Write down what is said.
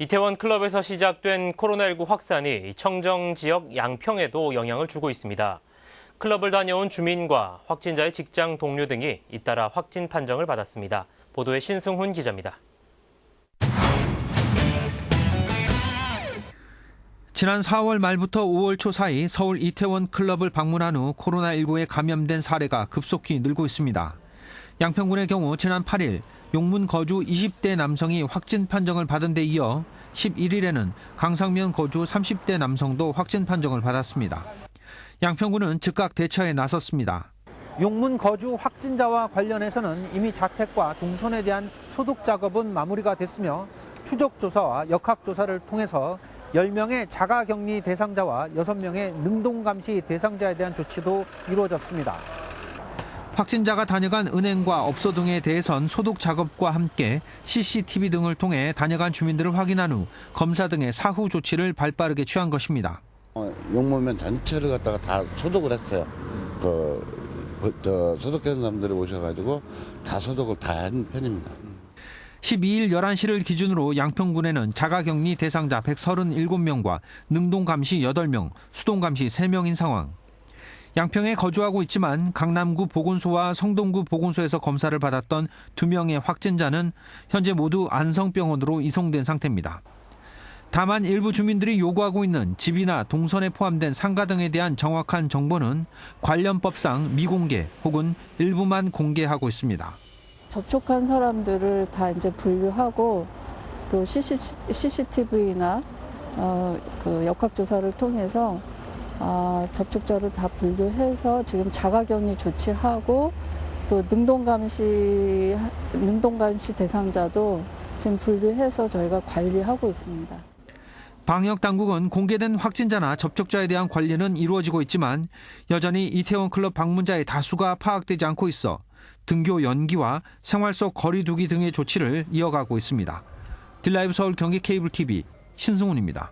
이태원 클럽에서 시작된 코로나19 확산이 청정 지역 양평에도 영향을 주고 있습니다. 클럽을 다녀온 주민과 확진자의 직장 동료 등이 잇따라 확진 판정을 받았습니다. 보도에 신승훈 기자입니다. 지난 4월 말부터 5월 초 사이 서울 이태원 클럽을 방문한 후 코로나19에 감염된 사례가 급속히 늘고 있습니다. 양평군의 경우 지난 8일 용문 거주 20대 남성이 확진 판정을 받은 데 이어 11일에는 강상면 거주 30대 남성도 확진 판정을 받았습니다. 양평군은 즉각 대처에 나섰습니다. 용문 거주 확진자와 관련해서는 이미 자택과 동선에 대한 소독 작업은 마무리가 됐으며 추적 조사와 역학 조사를 통해서 10명의 자가 격리 대상자와 6명의 능동 감시 대상자에 대한 조치도 이루어졌습니다. 확진자가 다녀간 은행과 업소 등에 대해선 소독 작업과 함께 CCTV 등을 통해 다녀간 주민들을 확인한 후 검사 등의 사후 조치를 발빠르게 취한 것입니다. 어, 용모면 전체를 갖다가 다 소독을 했어요. 그, 그, 저, 소독하는 사람들이 오셔가지고 다 소독을 다 한 편입니다. 12일 11시를 기준으로 양평군에는 자가격리 대상자 137명과 능동감시 8명, 수동감시 3명인 상황. 양평에 거주하고 있지만 강남구 보건소와 성동구 보건소에서 검사를 받았던 2명의 확진자는 현재 모두 안성병원으로 이송된 상태입니다. 다만 일부 주민들이 요구하고 있는 집이나 동선에 포함된 상가 등에 대한 정확한 정보는 관련법상 미공개 혹은 일부만 공개하고 있습니다. 접촉한 사람들을 다 이제 분류하고 또 CCTV나 어, 그 역학조사를 통해서 아, 접촉자를 다 분류해서 지금 자가격리 조치하고 또 능동감시 능동감시 대상자도 지금 분류해서 저희가 관리하고 있습니다. 방역 당국은 공개된 확진자나 접촉자에 대한 관리는 이루어지고 있지만 여전히 이태원 클럽 방문자의 다수가 파악되지 않고 있어 등교 연기와 생활 속 거리두기 등의 조치를 이어가고 있습니다. 딜라이브 서울 경기 케이블 TV 신승훈입니다.